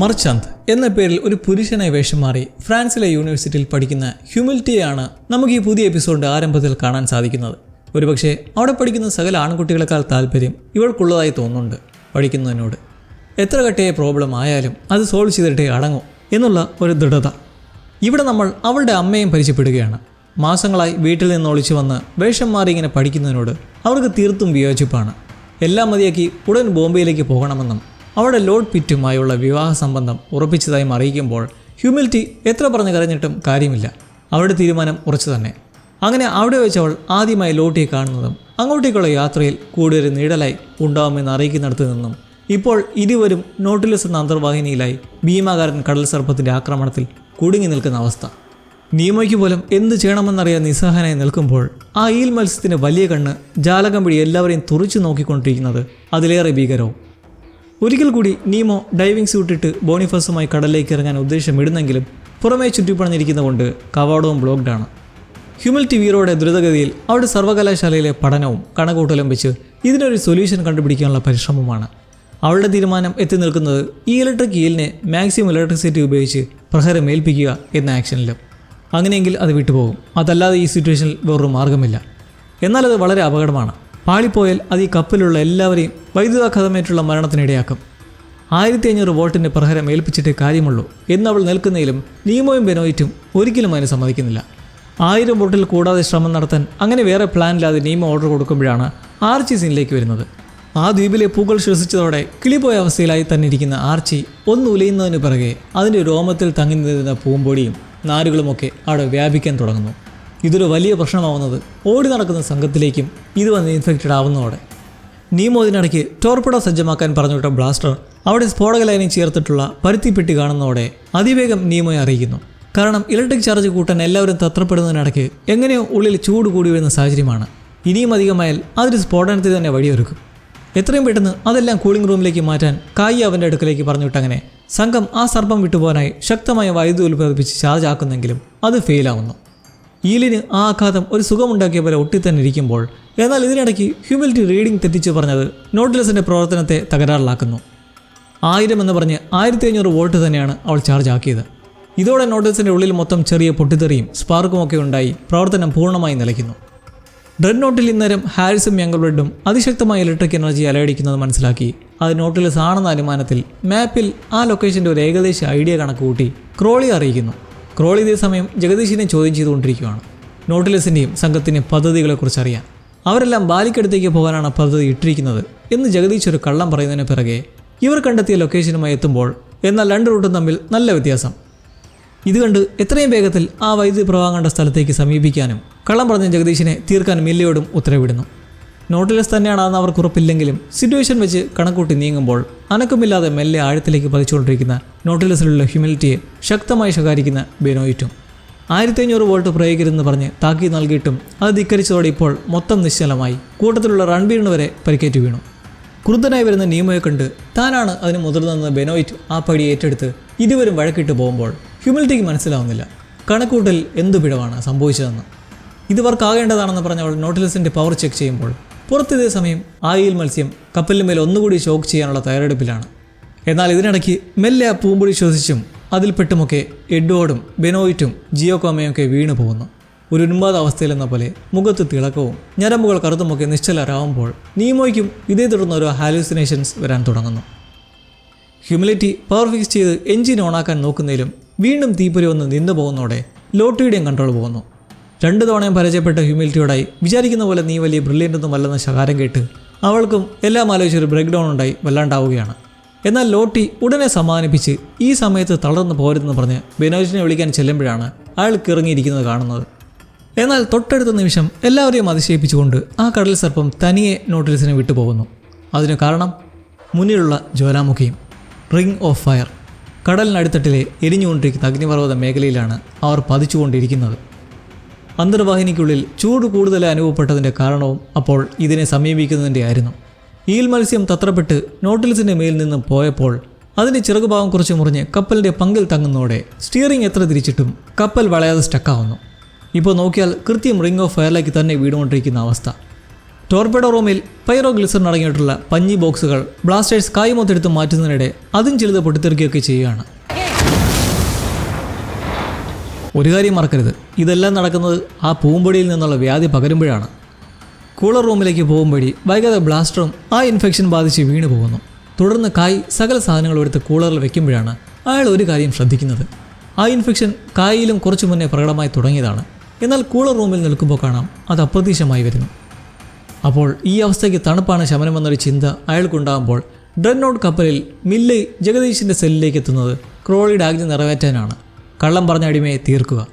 മർചന്ത് എന്ന പേരിൽ ഒരു പുരുഷനെ വേഷം മാറി ഫ്രാൻസിലെ യൂണിവേഴ്സിറ്റിയിൽ പഠിക്കുന്ന ഹ്യൂമിലിറ്റിയാണ് നമുക്ക് ഈ പുതിയ എപ്പിസോഡിന്റെ ആരംഭത്തിൽ കാണാൻ സാധിക്കുന്നത്. ഒരുപക്ഷെ അവിടെ പഠിക്കുന്ന സകല ആൺകുട്ടികളെക്കാൾ താല്പര്യം ഇവൾക്കുള്ളതായി തോന്നുന്നുണ്ട് പഠിക്കുന്നതിനോട്. എത്ര കട്ടിയ പ്രോബ്ലം ആയാലും അത് സോൾവ് ചെയ്തിട്ടേ അടങ്ങൂ എന്നുള്ള ഒരു ദൃഢത. ഇവിടെ നമ്മൾ അവളുടെ അമ്മയും പരിചയപ്പെടുകയാണ്. മാസങ്ങളായി വീട്ടിൽ നിന്ന് ഒളിച്ചു വന്ന് വേഷം മാറി ഇങ്ങനെ പഠിക്കുന്നതിനോട് അവർക്ക് തീർത്തും വിയോജിപ്പാണ്. എല്ലാം മതിയാക്കി ഉടൻ ബോംബെയിലേക്ക് പോകണമെന്നും അവിടെ ലോഡ് പിറ്റുമായുള്ള വിവാഹ സംബന്ധം ഉറപ്പിച്ചതായും അറിയിക്കുമ്പോൾ ഹ്യൂമിലിറ്റി എത്ര പറഞ്ഞു കരഞ്ഞിട്ടും കാര്യമില്ല. അവരുടെ തീരുമാനം ഉറച്ചു തന്നെ. അങ്ങനെ അവിടെ വെച്ചവൾ ആദ്യമായി ലോട്ടിയെ കാണുന്നതും അങ്ങോട്ടേക്കുള്ള യാത്രയിൽ കൂടുതൽ നീടലായി ഉണ്ടാവുമെന്ന് അറിയിക്കുന്നിടത്ത് നിന്നും ഇപ്പോൾ ഇരുവരും നോട്ടിലസ് എന്ന അന്തർവാഹിനിയിലായി ഭീമാകാരൻ കടൽ സർപ്പത്തിന്റെ ആക്രമണത്തിൽ കുടുങ്ങി നിൽക്കുന്ന അവസ്ഥ. നിയമയ്ക്ക് പോലും എന്ത് ചെയ്യണമെന്നറിയാൻ നിസ്സഹനായി നിൽക്കുമ്പോൾ ആ ഈൽ മത്സ്യത്തിന്റെ വലിയ കണ്ണ് ജാലകം പിടി എല്ലാവരെയും തുറച്ചു നോക്കിക്കൊണ്ടിരിക്കുന്നത് അതിലേറെ ഭീകരവും ഒരിക്കൽ കൂടി നീമോ ഡൈവിംഗ് സ്യൂട്ട് ഇട്ട് ബോണിഫസുമായി കടലിലേക്ക് ഇറങ്ങാൻ ഉദ്ദേശമിടുന്നെങ്കിലും പുറമേ ചുറ്റിപ്പണഞ്ഞിരിക്കുന്നതുകൊണ്ട് കവാടവും ബ്ലോക്ക്ഡാണ് ഹ്യൂമിലിറ്റി വീറോയുടെ ദ്രുതഗതിയിൽ അവിടെ സർവകലാശാലയിലെ പഠനവും കണക്കൂട്ടലും വെച്ച് ഇതിനൊരു സൊല്യൂഷൻ കണ്ടുപിടിക്കാനുള്ള പരിശ്രമമാണ് അവളുടെ തീരുമാനം എത്തി നിൽക്കുന്നത് ഈ ഇലക്ട്രിക് ഈലിനെ മാക്സിമം ഇലക്ട്രിസിറ്റി ഉപയോഗിച്ച് പ്രഹരം ഏൽപ്പിക്കുക എന്ന ആക്ഷനിലും അങ്ങനെയെങ്കിൽ അത് വിട്ടുപോകും. അതല്ലാതെ ഈ സിറ്റുവേഷനിൽ വേറൊരു മാർഗമില്ല എന്നാൽ അത് വളരെ അപകടമാണ്. പാളിപ്പോയാൽ അത് ഈ കപ്പലിലുള്ള എല്ലാവരെയും വൈദ്യുതാഘാതമേറ്റുള്ള മരണത്തിനിടയാക്കും ആയിരത്തി അഞ്ഞൂറ് വോട്ടിന്റെ പ്രഹരം ഏൽപ്പിച്ചിട്ടേ കാര്യമുള്ളൂ എന്നവൾ നിൽക്കുന്നതിലും നീമോയും ബെനോയിറ്റും ഒരിക്കലും അതിന് സമ്മതിക്കുന്നില്ല. ആയിരം വോട്ടിൽ കൂടാതെ ശ്രമം നടത്താൻ അങ്ങനെ വേറെ പ്ലാനില്ലാതെ നീമോ ഓർഡർ കൊടുക്കുമ്പോഴാണ് ആർച്ചി സീനിലേക്ക് വരുന്നത്. ആ ദ്വീപിലെ പൂക്കൾ ശ്വസിച്ചതോടെ കിളിപോയ അവസ്ഥയിലായി തന്നെ ഇരിക്കുന്ന ആർച്ചി ഒന്ന് ഉലയുന്നതിന് പിറകെ അതിന്റെ രോമത്തിൽ തങ്ങി നിന്നിരുന്ന പൂമ്പൊടിയും നാരുകളുമൊക്കെ അവിടെ വ്യാപിക്കാൻ തുടങ്ങുന്നു. ഇതൊരു വലിയ പ്രശ്നമാവുന്നത്. ഓടി നടക്കുന്ന സംഘത്തിലേക്കും ഇത് വന്ന് ഇൻഫെക്റ്റഡ് ആവുന്നതോടെ. നീമോ ഇതിനിടയ്ക്ക് ടോർപ്പിഡോ സജ്ജമാക്കാൻ പറഞ്ഞുവിട്ട ബ്ലാസ്റ്റർ അവിടെ സ്ഫോടക ലൈനിൽ ചേർത്തിട്ടുള്ള പരുത്തിപ്പെട്ടി കാണുന്നതോടെ അതിവേഗം നീമോയെ അറിയിക്കുന്നു. കാരണം ഇലക്ട്രിക് ചാർജ് കൂട്ടാൻ എല്ലാവരും തത്രപ്പെടുന്നതിനിടയ്ക്ക് എങ്ങനെയോ ഉള്ളിൽ ചൂട് കൂടി വരുന്ന സാഹചര്യമാണ്. ഇനിയും അധികമായാൽ അതൊരു സ്ഫോടനത്തിൽ തന്നെ വഴിയൊരുക്കും. എത്രയും പെട്ടെന്ന് അതെല്ലാം കൂളിംഗ് റൂമിലേക്ക് മാറ്റാൻ കായി അവന്റെ അടുക്കലേക്ക് പറഞ്ഞുവിട്ടങ്ങനെ സംഘം ആ സർപ്പം വിട്ടുപോകാനായി ശക്തമായ വൈദ്യുതി ഉൽപ്പാദിപ്പിച്ച് ചാർജ് ആക്കുന്നെങ്കിലും അത് ഫെയിലാവുന്നു ഈലിന് ആ ആഘാതം ഒരു സുഖമുണ്ടാക്കിയ പോലെ ഒട്ടിത്തന്നെ ഇരിക്കുമ്പോൾ എന്നാൽ ഇതിനിടയ്ക്ക് ഹ്യൂമിലിറ്റി റീഡിംഗ് തെറ്റിച്ച് പറഞ്ഞത് നോട്ടിലസിന്റെ പ്രവർത്തനത്തെ തകരാറിലാക്കുന്നു. ആയിരം എന്ന് പറഞ്ഞ് ആയിരത്തി അഞ്ഞൂറ് വോൾട്ട് തന്നെയാണ് അവൾ ചാർജ് ആക്കിയത്. ഇതോടെ നോട്ട്ലെസിന്റെ ഉള്ളിൽ മൊത്തം ചെറിയ പൊട്ടിത്തെറിയും സ്പാർക്കും ഒക്കെ ഉണ്ടായി പ്രവർത്തനം പൂർണമായി നിലയ്ക്കുന്നു. ഡ്രെഡ് നോട്ടിൽ ഇന്നേരം ഹാരിസും യംഗൾബ്രെഡും അതിശക്തമായ ഇലക്ട്രിക് എനർജി അലയടിക്കുന്നത് മനസ്സിലാക്കി. അത് നോട്ടിലെസ് ആണെന്ന അനുമാനത്തിൽ മാപ്പിൽ ആ ലൊക്കേഷന്റെ ഒരു ഏകദേശ ഐഡിയ കണക്ക് കൂട്ടി ക്രോളി അറിയിക്കുന്നു. ക്രോളി ഇതേ സമയം ജഗദീഷിനെ ചോദ്യം ചെയ്തുകൊണ്ടിരിക്കുകയാണ്. നോട്ടിലസിന്റെയും സംഘത്തിന്റെയും പദ്ധതികളെക്കുറിച്ച് അറിയാൻ അവരെല്ലാം ബാലിക്കടുത്തേക്ക് പോകാനാണ് പദ്ധതി ഇട്ടിരിക്കുന്നത് എന്ന് ജഗദീഷ് ഒരു കള്ളം പറയുന്നതിന് പിറകെ ഇവർ കണ്ടെത്തിയ ലൊക്കേഷനുമായി എത്തുമ്പോൾ എന്നാൽ രണ്ട് റൂട്ടും തമ്മിൽ നല്ല വ്യത്യാസം. ഇത് കണ്ട് എത്രയും വേഗത്തിൽ ആ വൈദ്യുതി പ്രവാഹം കണ്ട സ്ഥലത്തേക്ക് സമീപിക്കാനും കള്ളം പറഞ്ഞ ജഗദീഷിനെ തീർക്കാൻ മില്ലയോടും ഉത്തരവിടുന്നു. നോട്ടിലസ് തന്നെയാണെന്ന് അവർക്ക് ഉറപ്പില്ലെങ്കിലും സിറ്റുവേഷൻ വെച്ച് കണക്കൂട്ടി നീങ്ങുമ്പോൾ അനക്കമില്ലാതെ മെല്ലെ ആഴത്തിലേക്ക് പതിച്ചുകൊണ്ടിരിക്കുന്ന നോട്ടിലെസിലുള്ള ഹ്യൂമിലിറ്റിയെ ശക്തമായി ശകാരിക്കുന്ന ബെനോയിറ്റും ആയിരത്തി അഞ്ഞൂറ് വോൾട്ട് പ്രയോഗിക്കരുതെന്ന് പറഞ്ഞ് താക്കി നൽകിയിട്ടും അത് ധിക്കരിച്ചതോടെ ഇപ്പോൾ മൊത്തം നിശ്ചലമായി കൂട്ടത്തിലുള്ള റൺബീറിന് വരെ പരിക്കേറ്റ് വീണു. ക്രുദ്ധനായി വരുന്ന നിയമയെ കണ്ട് താനാണ് അതിന് മുതിർന്നതെന്ന് ബെനോയിറ്റ് ആ പടി ഏറ്റെടുത്ത് ഇരുവരും വഴക്കിട്ട് പോകുമ്പോൾ ഹ്യൂമിലിറ്റിക്ക് മനസ്സിലാവുന്നില്ല. കണക്കൂട്ടൽ എന്തു പിഴവാണ് സംഭവിച്ചതെന്ന്. ഇത് വർക്കാകേണ്ടതാണെന്ന് പറഞ്ഞവൾ നോട്ടിലസിന്റെ പവർ ചെക്ക് ചെയ്യുമ്പോൾ പുറത്തിതേ സമയം ആയിൽ മത്സ്യം കപ്പലിന് മേൽ ഒന്നുകൂടി ഷോക്ക് ചെയ്യാനുള്ള തയ്യാറെടുപ്പിലാണ്. എന്നാൽ ഇതിനിടയ്ക്ക് മെല്ലെ ആ പൂമ്പൊടി ശ്വസിച്ചും അതിൽപ്പെട്ടുമൊക്കെ എഡ്വേർഡും ബെനോയിറ്റും ജിയോകോമയും ഒക്കെ വീണു പോകുന്നു. ഒരു ഉന്മാദ അവസ്ഥയിലെന്ന പോലെ മുഖത്ത് തിളക്കവും ഞരമ്പുകൾ കറുത്തുമൊക്കെ നിശ്ചലരാവുമ്പോൾ നീമോയ്ക്കും ഇതേ തുടർന്ന് ഓരോ ഹാലൂസിനേഷൻസ് വരാൻ തുടങ്ങുന്നു. ഹ്യൂമിലിറ്റി പവർ ഫിക്സ് ചെയ്ത് എഞ്ചിൻ ഓണാക്കാൻ നോക്കുന്നതിലും വീണ്ടും തീപ്പൊരി ഒന്ന് നിന്നു പോകുന്നതോടെ ലോട്ടിയുടെയും കൺട്രോൾ പോകുന്നു. രണ്ടു തവണയും പരാജയപ്പെട്ട ഹ്യൂമിലിറ്റിയോടായി വിചാരിക്കുന്ന പോലെ നീ വലിയ ബ്രില്യന്റ് ഒന്നും അല്ലെന്ന ശകാരം കേട്ട് അവൾക്കും എല്ലാം ആലോചിച്ച് ഒരു ബ്രേക്ക് ഡൗൺ ഉണ്ടായി വല്ലാണ്ടാവുകയാണ്. എന്നാൽ ലോട്ടി ഉടനെ സമ്മാനിപ്പിച്ച് ഈ സമയത്ത് തളർന്നു പോരുതെന്ന് പറഞ്ഞ് ബിനോജിനെ വിളിക്കാൻ ചെല്ലുമ്പോഴാണ് അയാൾ കിറങ്ങിയിരിക്കുന്നത് കാണുന്നത്. എന്നാൽ തൊട്ടടുത്ത നിമിഷം എല്ലാവരെയും അതിശയിപ്പിച്ചുകൊണ്ട് ആ കടൽ സർപ്പം തനിയെ നോട്ടിൽസിനെ വിട്ടുപോകുന്നു. അതിന് കാരണം മുന്നിലുള്ള ജ്വാലാമുഖിയും റിംഗ് ഓഫ് ഫയർ കടലിനടുത്തട്ടിലെ എരിഞ്ഞുകൊണ്ടിരിക്കുന്ന അഗ്നിപർവത മേഖലയിലാണ് അവർ പതിച്ചുകൊണ്ടിരിക്കുന്നത്. അന്തർവാഹിനിക്കുള്ളിൽ ചൂട് കൂടുതൽ അനുഭവപ്പെട്ടതിന്റെ കാരണവും അപ്പോൾ ഇതിനെ സമീപിക്കുന്നതിന്റെ ആയിരുന്നു ഈൽ മത്സ്യം തത്രപ്പെട്ട് നോട്ടിൽസിന്റെ മേൽ നിന്ന് പോയപ്പോൾ അതിന്റെ ചിറകുഭാഗം കുറച്ച് മുറിഞ്ഞ് കപ്പലിന്റെ പങ്കിൽ തങ്ങുന്നതോടെ സ്റ്റിയറിംഗ് എത്ര തിരിച്ചിട്ടും കപ്പൽ വളയാതെ സ്റ്റക്കാവുന്നു. ഇപ്പോൾ നോക്കിയാൽ കൃത്യം റിംഗ് ഓഫ് ഫയറിലേക്ക് തന്നെ വീണുകൊണ്ടിരിക്കുന്ന അവസ്ഥ. ടോർപെഡോ റൂമിൽ പൈറോ ഗ്ലിസറിന് അടങ്ങിയിട്ടുള്ള പഞ്ഞി ബോക്സുകൾ ബ്ലാസ്റ്റേഴ്സ് കായ്മൊത്തെടുത്ത് മാറ്റുന്നതിനിടെ അതും ചിലത് പൊട്ടിത്തെറിക്കുകയൊക്കെ ചെയ്യുകയാണ്. ഒരു കാര്യം മറക്കരുത്. ഇതെല്ലാം നടക്കുന്നത് ആ പൂമ്പൊടിയിൽ നിന്നുള്ള വ്യാധി പകരുമ്പോഴാണ്. കൂളർ റൂമിലേക്ക് പോകുമ്പോഴി വൈകാതെ ബ്ലാസ്റ്ററും ആ ഇൻഫെക്ഷൻ ബാധിച്ച് വീണു പോകുന്നു. തുടർന്ന് കായ് സകല സാധനങ്ങളും എടുത്ത് കൂളറിൽ വെക്കുമ്പോഴാണ് അയാൾ ഒരു കാര്യം ശ്രദ്ധിക്കുന്നത്. ആ ഇൻഫെക്ഷൻ കായിലും കുറച്ചു മുന്നേ പ്രകടമായി തുടങ്ങിയതാണ്. എന്നാൽ കൂളർ റൂമിൽ നിൽക്കുമ്പോൾ കാണാം അത് അപ്രതീക്ഷമായി വരുന്നു. അപ്പോൾ ഈ അവസ്ഥയ്ക്ക് തണുപ്പാണ് ശമനമെന്നൊരു ചിന്ത അയാൾക്കുണ്ടാകുമ്പോൾ ഡ്രെഡ്നോട്ട് കപ്പലിൽ മില്ലി ജഗദീഷിന്റെ സെല്ലിലേക്ക് എത്തുന്നത്. ക്രോളിയുടെ ആജ്ഞ നിറവേറ്റാനാണ്. കള്ളം പറഞ്ഞ അടിമയെ തീർക്കുക.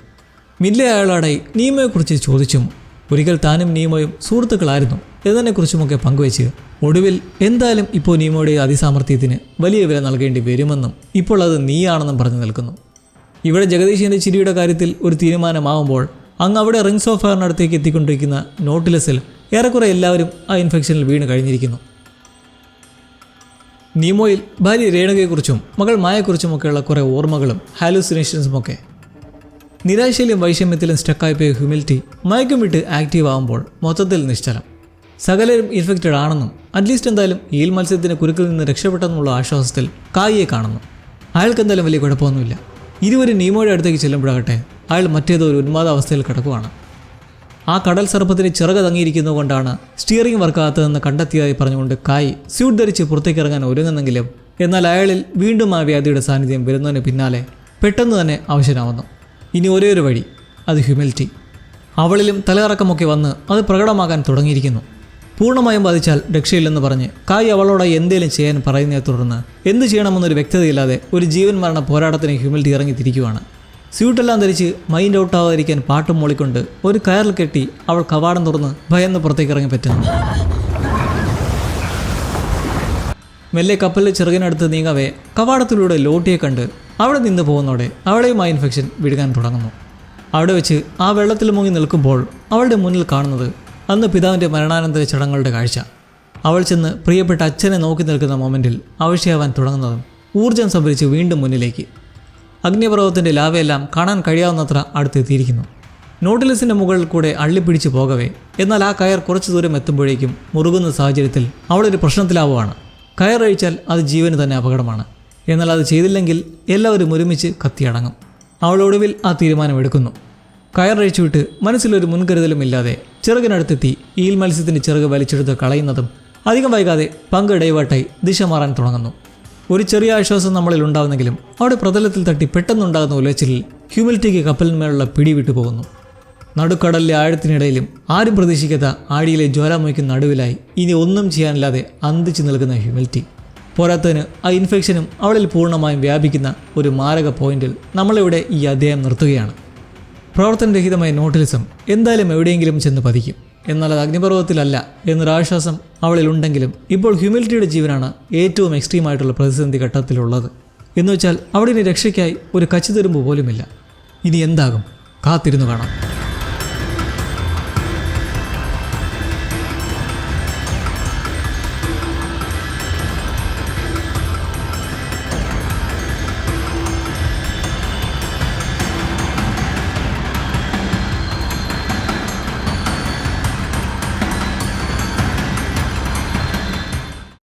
മില്ലെ അയാളോടെ നീമയെക്കുറിച്ച് ചോദിച്ചും ഒരിക്കൽ താനും നീമയും സുഹൃത്തുക്കളായിരുന്നു. എന്നതിനെക്കുറിച്ചുമൊക്കെ പങ്കുവച്ച് ഒടുവിൽ എന്തായാലും ഇപ്പോൾ നീമയുടെ അതിസാമർഥ്യത്തിന് വലിയ വില നൽകേണ്ടി വരുമെന്നും ഇപ്പോൾ അത് നീയാണെന്നും പറഞ്ഞു നിൽക്കുന്നു. ഇവിടെ ജഗദീഷിന്റെ ചിരിയുടെ കാര്യത്തിൽ ഒരു തീരുമാനമാവുമ്പോൾ അങ്ങ് അവിടെ റിങ്സ് ഓഫ് ഫയറിനടുത്തേക്ക് എത്തിക്കൊണ്ടിരിക്കുന്ന നോട്ടിലസിൽ ഏറെക്കുറെ എല്ലാവരും ആ ഇൻഫെക്ഷനിൽ വീണ് കഴിഞ്ഞിരിക്കുന്നു. നീമോയിൽ ഭാര്യ രേണുകയെക്കുറിച്ചും മകൾ മായെക്കുറിച്ചുമൊക്കെയുള്ള കുറേ ഓർമ്മകളും ഹാലൂസിനേഷൻസുമൊക്കെ. നിരാശയിലും വൈഷമ്യത്തിലും സ്റ്റക്കായി പോയ ഹ്യൂമിലിറ്റി മയക്കം വിട്ട് ആക്റ്റീവ് ആകുമ്പോൾ മൊത്തത്തിൽ നിശ്ചലം. സകലരും ഇൻഫെക്റ്റഡ് ആണെന്നും അറ്റ്ലീസ്റ്റ് എന്തായാലും ഈൽ മത്സ്യത്തിന് കുരുക്കിൽ നിന്ന് രക്ഷപ്പെട്ടെന്നുള്ള ആശ്വാസത്തിൽ കായിയെ കാണുന്നു. അയാൾക്ക് എന്തായാലും വലിയ കുഴപ്പമൊന്നുമില്ല. ഇരുവരും നീമോയുടെ അടുത്തേക്ക് ചെല്ലുമ്പോഴാകട്ടെ അയാൾ മറ്റേതോ ഒരു ഉന്മാദാവസ്ഥയിൽ കിടക്കുവാണ്. ആ കടൽ സർപ്പത്തിന് ചിറക് തങ്ങിയിരിക്കുന്നത് കൊണ്ടാണ് സ്റ്റിയറിംഗ് വർക്കാത്തതെന്ന് കണ്ടെത്തിയതായി പറഞ്ഞുകൊണ്ട് കായ് സ്യൂട്ട് ധരിച്ച് പുറത്തേക്ക് ഇറങ്ങാൻ ഒരുങ്ങുന്നെങ്കിലും എന്നാൽ അയാളിൽ വീണ്ടും ആ വ്യാധിയുടെ സാന്നിധ്യം വരുന്നതിന് പിന്നാലെ പെട്ടെന്ന് തന്നെ ആവശ്യനാവുന്നു ഇനി ഒരേ ഒരു വഴി അത് ഹ്യൂമിലിറ്റി അവളിലും തലകറക്കമൊക്കെ വന്ന് അത് പ്രകടമാകാൻ തുടങ്ങിയിരിക്കുന്നു. പൂർണമായും ബാധിച്ചാൽ രക്ഷയില്ലെന്ന് പറഞ്ഞ് കായ് അവളോട് എന്തേലും ചെയ്യാൻ പറയുന്നതിനെ തുടർന്ന് എന്ത് ചെയ്യണമെന്നൊരു വ്യക്തതയില്ലാതെ ഒരു ജീവൻ മരണ പോരാട്ടത്തിന് ഹ്യൂമിലിറ്റി ഇറങ്ങി തിരിക്കുവാണ്. സ്യൂട്ടെല്ലാം ധരിച്ച് മൈൻഡ് ഔട്ട് ആവാതിരിക്കാൻ പാട്ടും മോളിക്കൊണ്ട് ഒരു കയറിൽ കെട്ടി അവൾ കവാടം തുറന്ന് ഭയന്ന് പുറത്തേക്ക് ഇറങ്ങി പറ്റുന്നു. മെല്ലെ കപ്പലിൽ ചെറുകിനടുത്ത് നീങ്ങവേ കവാടത്തിലൂടെ ലോട്ടിയെ കണ്ട് അവിടെ നിന്ന് പോകുന്നതോടെ അവളെയും ആ ഇൻഫെക്ഷൻ വിഴുകാൻ തുടങ്ങുന്നു. അവിടെ വെച്ച് ആ വെള്ളത്തിൽ മുങ്ങി നിൽക്കുമ്പോൾ അവളുടെ മുന്നിൽ കാണുന്നത് അന്ന് പിതാവിന്റെ മരണാനന്തര ചടങ്ങുകളുടെ കാഴ്ച. അവൾ ചെന്ന് പ്രിയപ്പെട്ട അച്ഛനെ നോക്കി നിൽക്കുന്ന മൊമെന്റിൽ അവശയാവാൻ തുടങ്ങുന്നതും ഊർജം സംഭരിച്ച് വീണ്ടും മുന്നിലേക്ക്. അഗ്നിപർവതത്തിന്റെ ലാവയെല്ലാം കാണാൻ കഴിയാവുന്നത്ര അടുത്തെത്തിയിരിക്കുന്നു. നോട്ടിലിസിന്റെ മുകളിൽ കൂടെ അള്ളിപ്പിടിച്ച് പോകവേ. എന്നാൽ ആ കയർ കുറച്ചു ദൂരം എത്തുമ്പോഴേക്കും മുറുകുന്ന സാഹചര്യത്തിൽ അവളൊരു പ്രശ്നത്തിലാവുകയാണ് കയർ അഴിച്ചാൽ അത് ജീവന് തന്നെ അപകടമാണ്. എന്നാൽ അത് ചെയ്തില്ലെങ്കിൽ എല്ലാവരും ഒരുമിച്ച് കത്തിയടങ്ങും. അവളൊടുവിൽ ആ തീരുമാനമെടുക്കുന്നു. കയറഴിച്ചു വിട്ട് മനസ്സിലൊരു മുൻകരുതലും ഇല്ലാതെ ചിറകിനടുത്തെത്തി ഈൽ മത്സ്യത്തിന്റെ ചിറക് വലിച്ചെടുത്ത് കളയുന്നതും അധികം വൈകാതെ പങ്ക് ഡൈവേർട്ടായി ദിശ മാറാൻ തുടങ്ങുന്നു. ഒരു ചെറിയ ആശ്വാസം നമ്മളിൽ ഉണ്ടാവുന്നെങ്കിലും അവിടെ പ്രതലത്തിൽ തട്ടി പെട്ടെന്നുണ്ടാകുന്ന ഉലച്ചിലിൽ ഹ്യൂമിലിറ്റിക്ക് കപ്പലിന്മേലുള്ള പിടി വിട്ടു പോകുന്നു. നടുക്കടലിലെ ആഴത്തിനിടയിലും ആരും പ്രതീക്ഷിക്കാത്ത ആഴിയിലെ ജ്വാലാമുഖിക്ക് നടുവിലായി ഇനി ഒന്നും ചെയ്യാനില്ലാതെ അന്തിച്ചു നിൽക്കുന്ന ഹ്യൂമിലിറ്റി പോരാത്തതിന് ആ ഇൻഫെക്ഷനും അവളിൽ പൂർണമായും വ്യാപിക്കുന്ന ഒരു മാരക പോയിന്റിൽ നമ്മളിവിടെ ഈ അധ്യായം നിർത്തുകയാണ്. പ്രവർത്തനരഹിതമായ നോട്ടിലിസം എന്തായാലും എവിടെയെങ്കിലും ചെന്ന് പതിക്കും. എന്നാൽ അത് അഗ്നിപർവതത്തിലല്ല എന്നൊരാശ്വാസം അവളിലുണ്ടെങ്കിലും ഇപ്പോൾ ഹ്യൂമിലിറ്റിയുടെ ജീവനാണ് ഏറ്റവും എക്സ്ട്രീമായിട്ടുള്ള പ്രതിസന്ധി ഘട്ടത്തിലുള്ളത്. എന്നുവെച്ചാൽ അവിടെ ഇനി രക്ഷയ്ക്കായി ഒരു കച്ചിത്തുരുമ്പ് പോലുമില്ല. ഇനി എന്താകും? കാത്തിരുന്നു കാണാം.